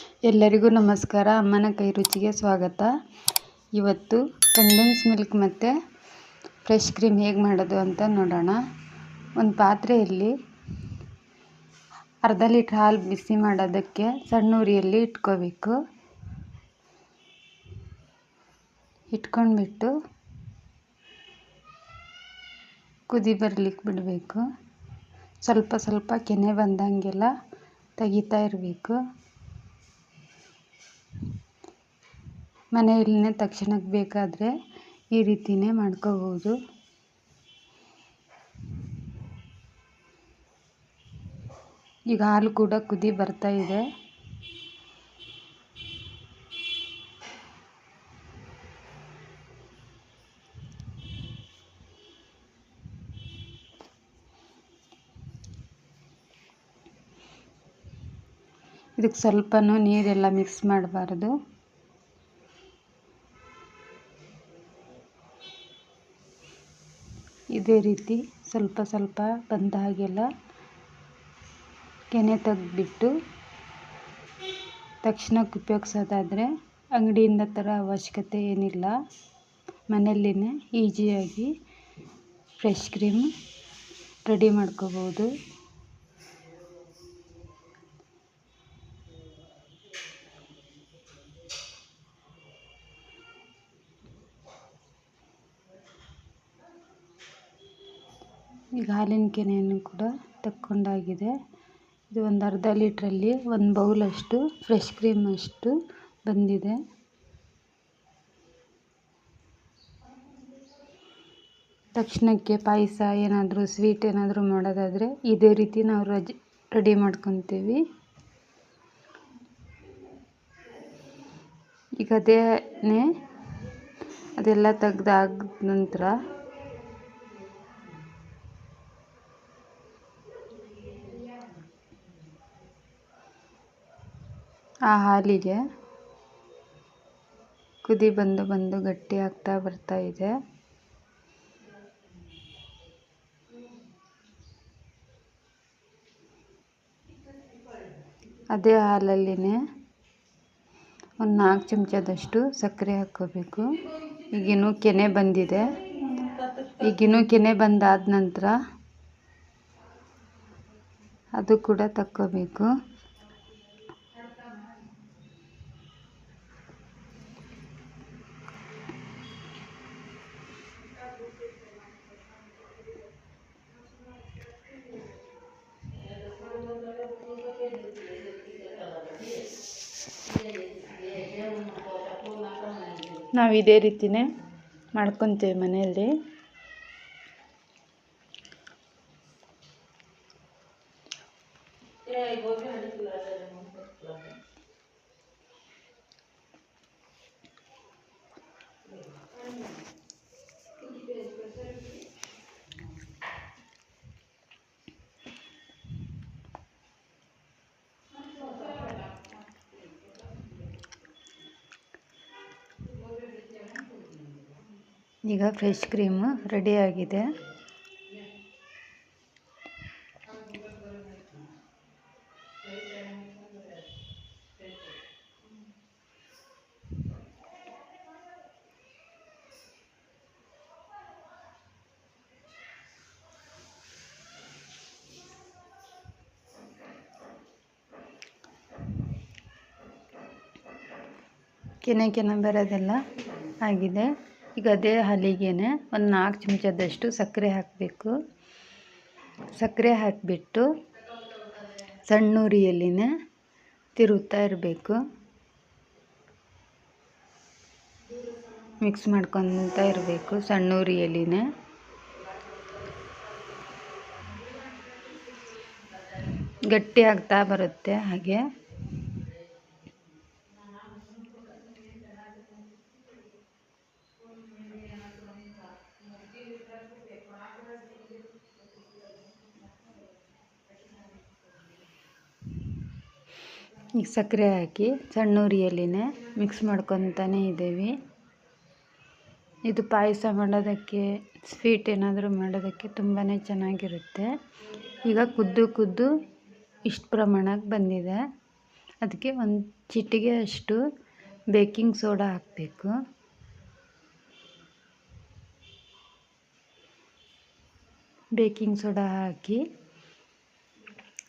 ಎಲ್ಲರಿಗೂ ನಮಸ್ಕಾರ. ಅಮ್ಮನ ಕೈ ರುಚಿಗೆ ಸ್ವಾಗತ. ಇವತ್ತು ಕಂಡೆನ್ಸ್ ಮಿಲ್ಕ್ ಮತ್ತು ಫ್ರೆಶ್ ಕ್ರೀಮ್ ಹೇಗೆ ಮಾಡೋದು ಅಂತ ನೋಡೋಣ. ಒಂದು ಪಾತ್ರೆಯಲ್ಲಿ ಅರ್ಧ ಲೀಟ್ರ್ ಹಾಲು ಬಿಸಿ ಮಾಡೋದಕ್ಕೆ ಸಣ್ಣ ಉರಿಯಲ್ಲಿ ಇಟ್ಕೋಬೇಕು. ಇಟ್ಕೊಂಡ್ಬಿಟ್ಟು ಕುದಿ ಬರಲಿಕ್ಕೆ ಬಿಡಬೇಕು. ಸ್ವಲ್ಪ ಸ್ವಲ್ಪ ಕೆನೆ ಬಂದಂಗೆಲ್ಲ ತೆಗಿತಾ ಇರಬೇಕು. ಮನೆಯಲ್ಲಿನೇ ತಕ್ಷಣಕ್ಕೆ ಬೇಕಾದರೆ ಈ ರೀತಿಯೇ ಮಾಡ್ಕೋಬೋದು. ಈಗ ಹಾಲು ಕೂಡ ಕುದಿ ಬರ್ತಾ ಇದೆ. ಇದಕ್ಕೆ ಸ್ವಲ್ಪನೂ ನೀರೆಲ್ಲ ಮಿಕ್ಸ್ ಮಾಡಬಾರ್ದು. ಇದೇ ರೀತಿ ಸ್ವಲ್ಪ ಸ್ವಲ್ಪ ಬಂದ ಹಾಗೆಲ್ಲ ಕೆನೆ ತೆಗೆದ್ಬಿಟ್ಟು ತಕ್ಷಣಕ್ಕೆ ಉಪಯೋಗಿಸೋದಾದರೆ ಅಂಗಡಿಯಿಂದ ತರೋ ಅವಶ್ಯಕತೆ ಏನಿಲ್ಲ. ಮನೆಯಲ್ಲೇ ಈಜಿಯಾಗಿ ಫ್ರೆಶ್ ಕ್ರೀಮ್ ರೆಡಿ ಮಾಡ್ಕೋಬೋದು. ಈಗ ಹಾಲಿನ ಕೆನೆಯನ್ನು ಕೂಡ ತಕ್ಕೊಂಡಾಗಿದೆ. ಇದು ಒಂದು ಅರ್ಧ ಲೀಟ್ರಲ್ಲಿ ಒಂದು ಬೌಲಷ್ಟು ಫ್ರೆಶ್ ಕ್ರೀಮ್ ಅಷ್ಟು ಬಂದಿದೆ. ತಕ್ಷಣಕ್ಕೆ ಪಾಯಸ ಏನಾದರೂ ಸ್ವೀಟ್ ಏನಾದರೂ ಮಾಡೋದಾದರೆ ಇದೇ ರೀತಿ ನಾವು ರಜೆ ರೆಡಿ ಮಾಡ್ಕೊತೀವಿ. ಈಗ ಅದೇನೆ, ಅದೆಲ್ಲ ತೆಗ್ದಾದ ನಂತರ ಆ ಹಾಲಿಗೆ ಕುದಿ ಬಂದು ಬಂದು ಗಟ್ಟಿ ಆಗ್ತಾ ಬರ್ತಾ ಇದೆ. ಅದೇ ಹಾಲಲ್ಲಿನೇ ಒಂದು ನಾಲ್ಕು ಚಮಚದಷ್ಟು ಸಕ್ಕರೆ ಹಾಕ್ಕೋಬೇಕು. ಈಗಿನ್ನೂ ಕೆನೆ ಬಂದಿದೆ. ಈಗಿನ್ನೂ ಕೆನೆ ಬಂದಾದ ನಂತರ ಅದು ಕೂಡ ತಕ್ಕೋಬೇಕು. ನಾವು ಇದೇ ರೀತಿಯೇ ಮಾಡ್ಕೊತೀವಿ ಮನೆಯಲ್ಲಿ. ಈಗ ಫ್ರೆಶ್ ಕ್ರೀಮು ರೆಡಿಯಾಗಿದೆ ಕೆನೆ ಕೆನೆ ಬರೋದೆಲ್ಲ ಆಗಿದೆ. ಈಗ ಅದೇ ಹಾಲಿಗೆನೆ ಒಂದು ನಾಲ್ಕು ಚಮಚದಷ್ಟು ಸಕ್ಕರೆ ಹಾಕಬೇಕು. ಸಕ್ಕರೆ ಹಾಕಿಬಿಟ್ಟು ಸಣ್ಣ ತಿರುಗ್ತಾ ಇರಬೇಕು. ಮಿಕ್ಸ್ ಮಾಡ್ಕೊತಾ ಇರಬೇಕು ಸಣ್ಣ ಗಟ್ಟಿ ಆಗ್ತಾ ಬರುತ್ತೆ ಹಾಗೆ. ಈಗ ಸಕ್ಕರೆ ಹಾಕಿ ಸಣ್ಣ ಉರಿಯಲ್ಲಿನೇ ಮಿಕ್ಸ್ ಮಾಡ್ಕೊತಾನೆ ಇದ್ದೀವಿ. ಇದು ಪಾಯಸ ಮಾಡೋದಕ್ಕೆ ಸ್ವೀಟ್ ಏನಾದರೂ ಮಾಡೋದಕ್ಕೆ ತುಂಬಾ ಚೆನ್ನಾಗಿರುತ್ತೆ. ಈಗ ಕುದ್ದು ಕುದ್ದು ಇಷ್ಟು ಪ್ರಮಾಣಕ್ಕೆ ಬಂದಿದೆ. ಅದಕ್ಕೆ ಒಂದು ಚಿಟಿಗೆ ಅಷ್ಟು ಬೇಕಿಂಗ್ ಸೋಡಾ ಹಾಕಬೇಕು. ಬೇಕಿಂಗ್ ಸೋಡಾ ಹಾಕಿ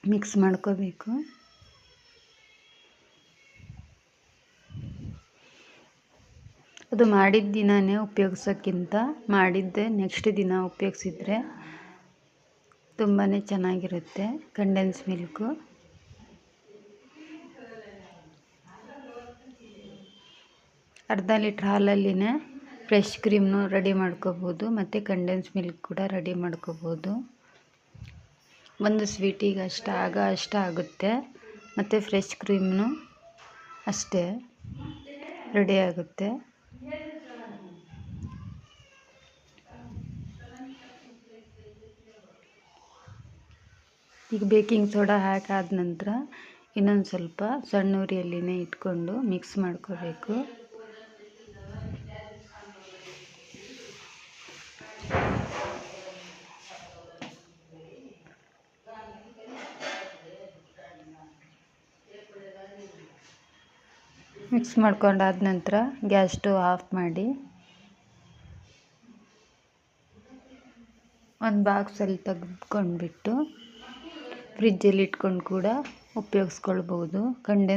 ಮಿಕ್ಸ್ ಮಾಡ್ಕೋಬೇಕು. ಅದು ಮಾಡಿದ ದಿನವೇ ಉಪಯೋಗಿಸೋಕ್ಕಿಂತ ಮಾಡಿದ್ದೆ ನೆಕ್ಸ್ಟ್ ದಿನ ಉಪಯೋಗಿಸಿದ್ರೆ ತುಂಬಾ ಚೆನ್ನಾಗಿರುತ್ತೆ ಕಂಡೆನ್ಸ್ ಮಿಲ್ಕು ಅರ್ಧ ಲೀಟ್ರ್ ಹಾಲಲ್ಲಿನೇ ಫ್ರೆಶ್ ಕ್ರೀಮ್ನು ರೆಡಿ ಮಾಡ್ಕೋಬೋದು ಮತ್ತು ಕಂಡೆನ್ಸ್ ಮಿಲ್ಕ್ ಕೂಡ ರೆಡಿ ಮಾಡ್ಕೋಬೋದು. ಒಂದು ಸ್ವೀಟಿಗೆ ಅಷ್ಟು ಆಗ ಅಷ್ಟು ಆಗುತ್ತೆ ಮತ್ತು ಫ್ರೆಶ್ ಕ್ರೀಮ್ನು ಅಷ್ಟೇ ರೆಡಿ ಆಗುತ್ತೆ. ಈಗ ಬೇಕಿಂಗ್ ಸೋಡಾ ಹಾಕಾದ ನಂತರ ಇನ್ನೊಂದು ಸ್ವಲ್ಪ ಸಣ್ಣ ಉರಿಯಲ್ಲಿನೇ ಇಟ್ಕೊಂಡು ಮಿಕ್ಸ್ ಮಾಡ್ಕೋಬೇಕು. ಮಿಕ್ಸ್ ಮಾಡ್ಕೊಂಡಾದ ನಂತರ ಗ್ಯಾಸ್ ಸ್ಟವ್ ಆಫ್ ಮಾಡಿ ಒಂದು ಬಾಕ್ಸಲ್ಲಿ ತೆಗೆದುಕೊಂಡ್ಬಿಟ್ಟು ಫ್ರಿಜ್ಜಲ್ಲಿ ಇಟ್ಕೊಂಡು ಕೂಡ ಉಪಯೋಗಿಸ್ಕೊಳ್ಬೋದು ಕಂಡೆನ್ಸ್